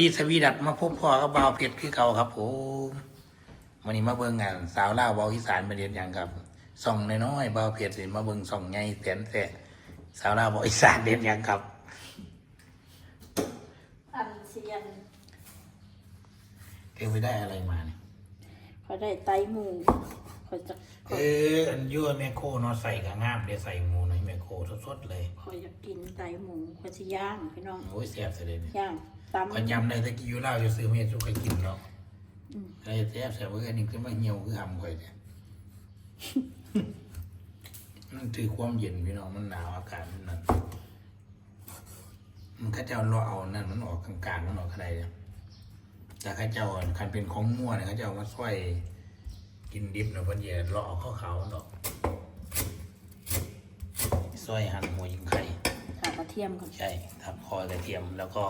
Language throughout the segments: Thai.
ดีสวีดัตมาพบพ่อกับบ่าวเพชรคือเก่าครับผมวันนี้มาเบิ่งงานสาวลาวเบาอีสานมาเรียนหยังครับส่องน้อยๆบ่าวเพชรสิมาเบิ่งส่องใหญ่แสนแสะสาวลาวเบาอีสานเรียนหยังครับ อันเซียนเอ็งไปได้อะไรมาเนี่ยเขาได้ไตหมูเขาจะเอออันยั่วแม่โคเนาะใส่กระงามเดี๋ยวใส่หมูหน่อยแม่โคสดๆเลยเขาอยากกินไตหมูเขาจะย่างพี่น้องโอ้ยแซ่บเสยเลยเนี่ยย่าง ตำก็ยำได้ตะกี้อยู่ลาวจะซื้อเมียสุกให้กินเนาะอืม ไอ้แซ่บแซ่บเพื่อนนี่คือมาเหี่ยวคือหำข่อยเนี่ย มันถือความเย็นพี่น้องมันหนาวอากาศมันนั่นมันเข้าเจ้ารอเอานั่นมันออกกลางๆมันออกอะไรเนี่ยแต่เข้าเจ้าอันคันเป็นของมั่วเนี่ยเข้าเจ้ามาช่วยกินดิบเนาะเพิ่นเหยียดรอเอาข้าวขาวมันออกซอยหั่นหัวยิงไข่ถามกระเทียมก่อนใช่ทำคอกระเทียมแล้วก็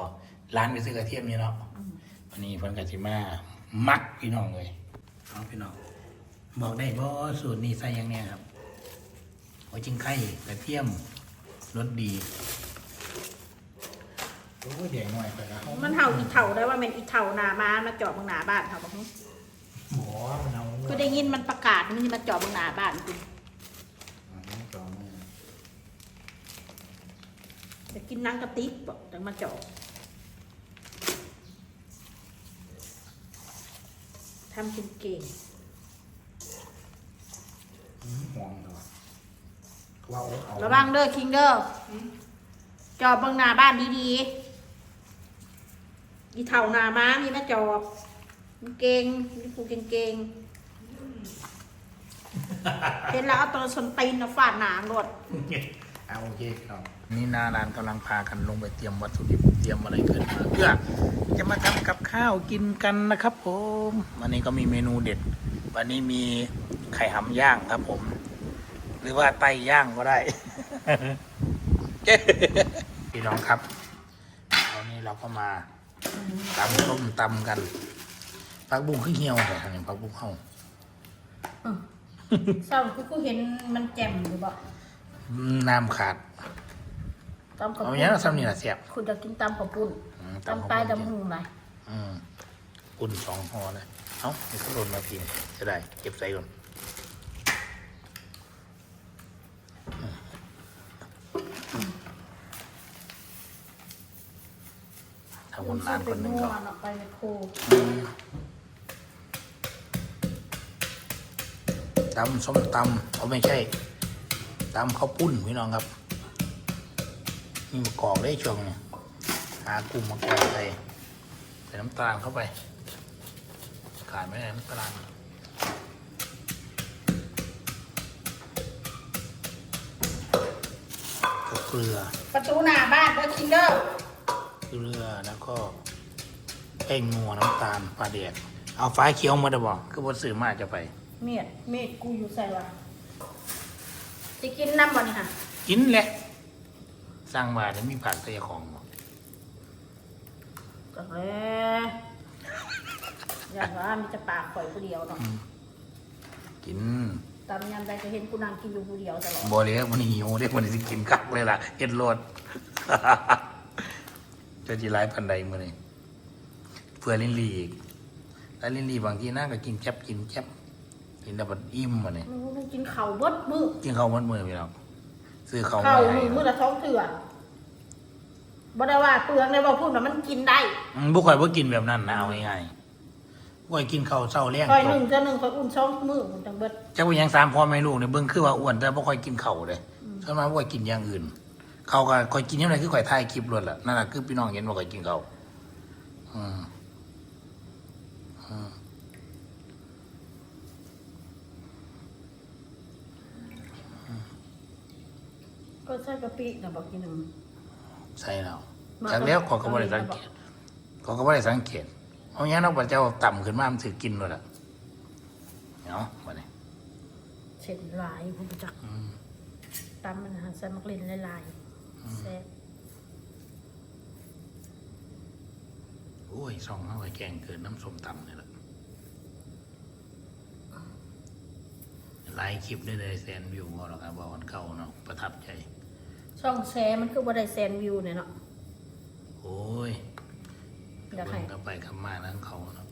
ร้านไปซื้อกระเทียมนี่เนาะวันนี้เพิ่นกะสิมามักพี่น้องเลยเอาพี่น้องบอกได้บ่สูตรนี้ใส่หยังเนี่ยครับหัวจิงไข่กระเทียมรสดีโอ้ยเดี๋ยวหน่อยไปนะมันเห่าอีเถ่าได้ว่ามันอีเถ่าหนามามาจอดบางหนาบ้านเขาบอกหมอมันเอาคือได้ยินมันประกาศมันจะมาจอดบางหนาบ้านคุณอ๋อจอมือจะกินนังกระติกบอกแต่มาจอด ทำเป็นเก่งอืมห่วงเหรอว่าเอาเอาระวังเด้อคิงเด้อจอดบางหนาบ้านดีๆอีเถ่าหนามามีมาจอดมันเก่งมีผู้เก่งๆเห็นแล้วเอาตัวสนตีนมาฟาดหนามรถ เอาโอเคครับนี่หนาร้านกำลังพากันลงไปเตรียมวัตถุดิบเตรียมอะไรขึ้นมาเพื่อจะมาทำกับข้าวกินกันนะครับ ผมวันนี้ก็มีเมนูเด็ด วันนี้มีไข่หำย่างครับ ผม หรือว่าไตย่างก็ได้ พี่น้องครับวันนี้เราก็มาตำต้มตำกันผักบุ้งขึ้นเหี่ยวแต่ทางนี้ผักบุ้งเข้าเศร้าคือกูเห็นมันแจ่มอยู่บ่ น้ำขาดตำกับเอาปุ้อย่างนั้นซ้ำนี่แหละเสียบคุณจะกินตำกับปุ้นอืมตำปลายตำหูไหมอืมอุ่นสองห่อเลยเอ้าเดี๋ยวก็หล่นมาทีจะได้เก็บใส่ก่อนถ้าคนร้านคนหนึ่งก็มัออกไปในโคอืมตำส้มตำเอาไม่ใช่ ตำข้าวปุ้นพี่น้องครับนี่มากรอกได้ช่วงเนี่ยหากุ้งมากรอกใส่ใส่น้ำตาลเข้าไปขาดไม่ได้น้ำตาลก็เกลือ ประตูหน้าบ้านเด้อคิงเด้อเกลือแล้วก็แป้งนัวน้ำตาลปลาแดกเอาฟ้าเขียวมาได้บอกคือบนสื่อมาจะไป เมียดเมียดกูอยู่ใส่วะ จะกินน้ำบ่นี่ค่ะกินแหละ สร้างมาจะมีผักตะยาของบ่ก็เลยอย่างว่ามีจะปากข่อยผู้เดียวเนาะกินตำยำใดก็เห็นกูนั่งกินอยู่ผู้เดียวตลอดบ่เลยมันหิวเด็กมันสิกินกักเลยล่ะเอ็ดโลด จะจีร้ายพันใดมือนี่เพื่อลินลีอีกแล้วลินลีบางทีน่าก็กินแคบกินแคบ กินแต่บัดอิ่มมาเนี่ยมึงมึงกินเข่าวเบดมือกินข้าวมันมือพี่น้องซื้อข้าวเข่ามามืให้อมือละท้องเถื่อนบ่ได้ว่าเปลืองเลยว่าพูดว่ามันกินได้อืมบุค่อยบ่กินแบบนั้นนะเอาง่ายๆบ่อยกินข้าวเช้าแรงคอยจหนึ่บงจะหนึ่งคอยอุ่นช่องมือมันจังเบิดจักว่าหยังสามพ่อแม่ลูกเนี่ยเบิ่งคือว่าอ้วนแต่บ่ค่อยกินข้าวเลยส่วนมากบ่ค่อยกินอย่างอื่นข้าวก็ค่อยกินยังไงคือค่อยถ่ายคลิปรวดล่ะนั่นน่ะคือพี่น้องเห็นว่าค่อยกินข้าวอืมอืม ก็ใส่กะปินะบอกกินหนึ่งใช่แล้วมาจากแล้วขอก็เอาบ่ได้สังเกตขอก็บ่ได้สังเกตเอาหยังนอกจากเจ้าต่ำขึ้นมามันสิกินเลยล่ะเนาะบัดนี้เช็ดลายผมจักอืมตำมันหาใส่มักเล่นลายๆแซ่บโอ้ยส่องเอาไว้แกงเกินน้ำส้มตำนี่แหละหลายคลิปได้เลยแสนวิวพอแล้วครับว่าวันเก่าเนาะประทับใจ ช่องแชร์มันคือบ่ได้แซนวิวเนี่ยเนาะโอ้ยอยากให้เบิ่งกลับไปกลับมานั่งเขาเนาะ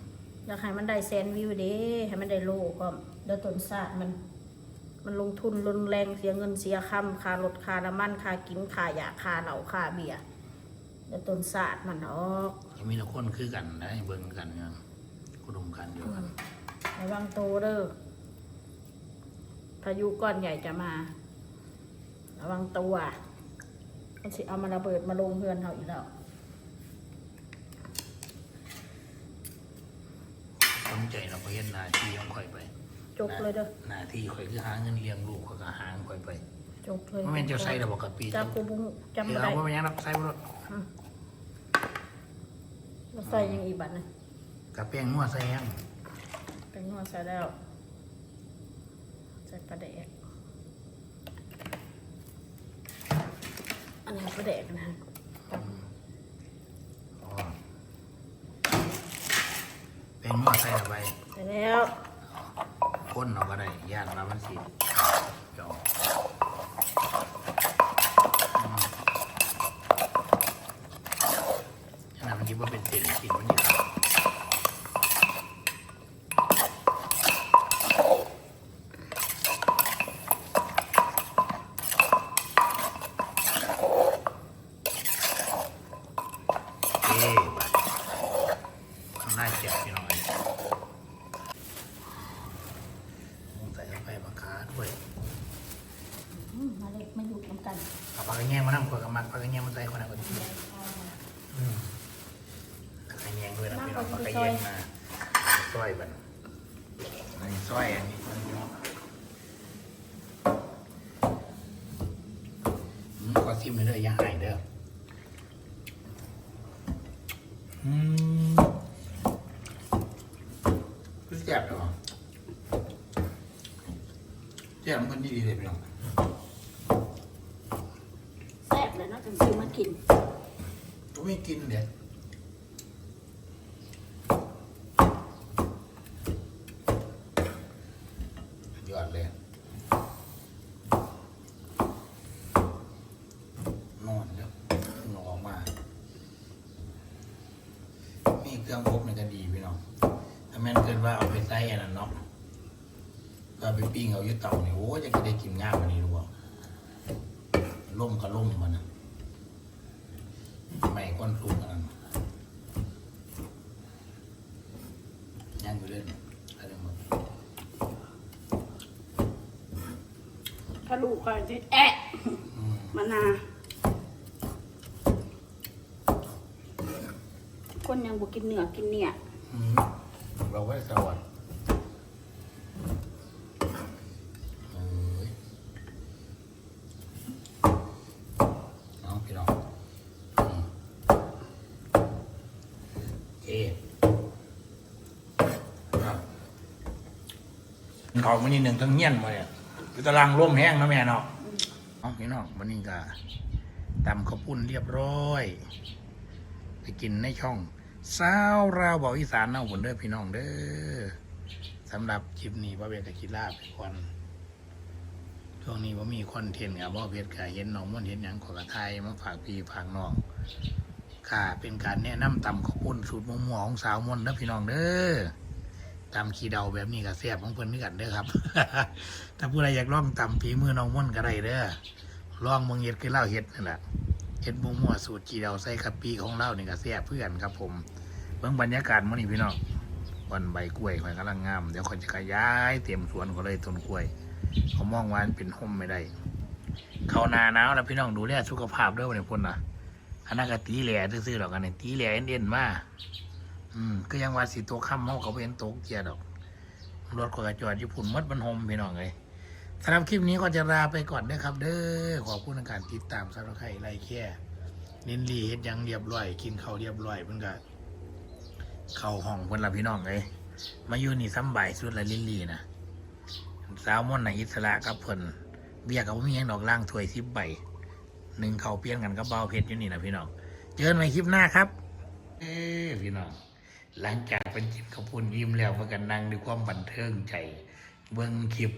อยากให้มันได้แสนวิวเด้ให้มันได้โลก็เดี๋ยวต้นศาสตร์มัน มันลงทุนรุนแรงเสียเงินเสียคำค่ารถค่าน้ำมันค่ากินค่ายาค่าเหล้าค่าเบียร์เดี๋ยวต้นศาสตร์มันออกยังมีแต่คนคือกันได้เบิ่งกันเนี่ยกุดมกันอยู่กันระวังโตเด้อพายุก้อนใหญ่จะมา ระวังตัว มันสิเอามาระเบิดมาลงเพื่อนเขาอีกแล้วสนใจเราไปเห็นหน้าที่ของข่อยไปจกเลยเด้อหน้าที่ข่อยคือหาเงินเลี้ยงลูกข่อยก็หาข่อยไปจกเลยไม่เป็นเจ้าใส่ระบบกับปีจับกูบุ้งจำเดี๋ไม่ยวได้เอาไว้ยังรับใส่บ่เราใส่ยังอีกบัตรนึงกับแป้งนัวใส่ยังเป็นนวดใส่แล้วใส่ปลาแดก อันนี้ปลาแดกนะฮะอ๋อแป้งนัวใส่ละไปใส่แล้วคนเอาก็ได้ย่านมามันสิจออืมอันนั้นมันคิดว่าเป็นเศษกินมันดีครับ เอ๊ะข้างหน้าเจ็บพี่น้อยมึงใส่เข้าไปปากกาด้วย อืมมาเล็กมาอยู่น้ำกันเอาปากกาแง่มานั่งกดกับมักปากกาแง่มาใส่คนนั้นคนนี้อืมปากกาแง่ด้วยนะพี่น้องปากกาแง่มาซอยบันอันนี้ซอยอันนี้มันเนาะอืมขอซิมเลยเด้ออย่าหายเด้ออืมรู้จักเหรอเจ็บมันคนดีๆเลยพี่น้อง แซ่บเลยเนาะจังซื้อมา กินก็ไม่กินเดี๋ยวยอดเลยนอนแล้วนอนมามีเครื่องอบมันก็ดีพี่น้องถ้าแม่นเกินว่าเอาไปใส่อันนั้นเนาะก็ไปปิ้งเอายึดเตาเนี่ยโอ้ยจะได้กินง่ายกว่านี้รู้เปล่าล่มก็ล่มมันนะ ไม่ก้อนสูงขนาดนั้นย่างอยู่เรื่อยเนี่ยอะไรหมดถ้าลูกก็จะแอะอืมมานาวคนยังบ่กินเนื้อกินเนี่ยอืมเราไว้สวัสดิ์เอ้ยเอาพี่น้องอืม โอเคครับเขามันนี่หนึ่งทั้งเงี้ยนมาเนี่ยคือตารางร่มแห้งนะแม่เนาะเอาพี่น้องวันนี้ก็ตำข้าวปุ้นเรียบร้อย ไปกินในช่องสาวราวบอกอีสานเนาะผลเด้อพี่น้องเด้อสำหรับคลิปนี้พ่อเบียร์กับกีฬาไปก่อนช่วงนี้ว่ามีคอนเทนต์กับพ่อเบียร์กับเห็นน้องมันเห็นหยังขอกระไทยมาฝากพี่ฝากน้อง ค่ะเป็นการแนะนำตำข้าวปุ้นสูตรมะม่วงของสาวมนต์เด้อพี่น้องเด้อตำขี้เดาแบบนี้ก็แซ่บของเพิ่นนี่กันเด้อครับ ถ้าผู้ใดอยากลองตำฝีมือน้องม่นก็ได้เด้อลองมืองเฮ็ดคือเล่าเฮ็ดนั่นแหละเฮ็ดมั่วๆสูตรจีเดาใส่กะปิของเรานี่ก็แซ่บเพื่อนครับ ผมเบิ่งบรรยากาศมื้อนี้พี่น้องวันใบกล้วยข่อยกำลังงามเดี๋ยวข่อยจะขยายเตรียมสวนก็เลยต้นกล้วยเขามองว่ามันเป็นห่มไม่ได้ เข้านาหนาวแล้วพี่น้องดูแลสุขภาพด้อวันนี้พ่นน่ะ อันนั้นก็ตีแหล่ซื่อๆดอกกันนี่ตีแหล่เอ็นๆมาอืมก็ยังว่าสิตกค่ำเฮาก็บ่เห็นตกเกียดอกรถก็จอดอยู่พุ่นหมดมันหมพี่น้องเอ้ยสำหรับคลิปนี้ก็จะลาไปก่อนนะครับ เด้อขอบคุณในการติดตามสำหรับใครไล่แค่ลินลีเฮ็ดยังเรียบร้อย กินข้าวเรียบร้อยเพิ่นก็เข้าห้องเพิ่นละพี่น้องเลยมาอยู่นี่ซ้ำบ่ายสุดละลินลีนะสาวม่อนในอิสระกับเพิ่นเบียกับผมมีหยังดอกล่างถวยสิบใบ หนึ่งเขาเปลี่ยนกันกับเบาเพชรอยู่นี่นะพี่น้อง เจอกันใหม่คลิปหน้าครับ เออพี่น้อง หลังจากเป็นจิบขาวปุนยิ้มแล้วเพื่อกันนั่งด้วยความบันเทิงใจ เบิ้งคลิป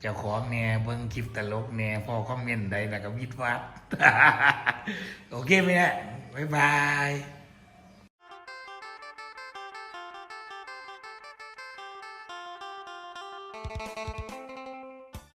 เจ้าของแหน่เบิ้งคลิปตลกแหน่พอคอมเมนต์ใดแล้วก็วิดวัดโอเคไหมฮะบ๊ายบาย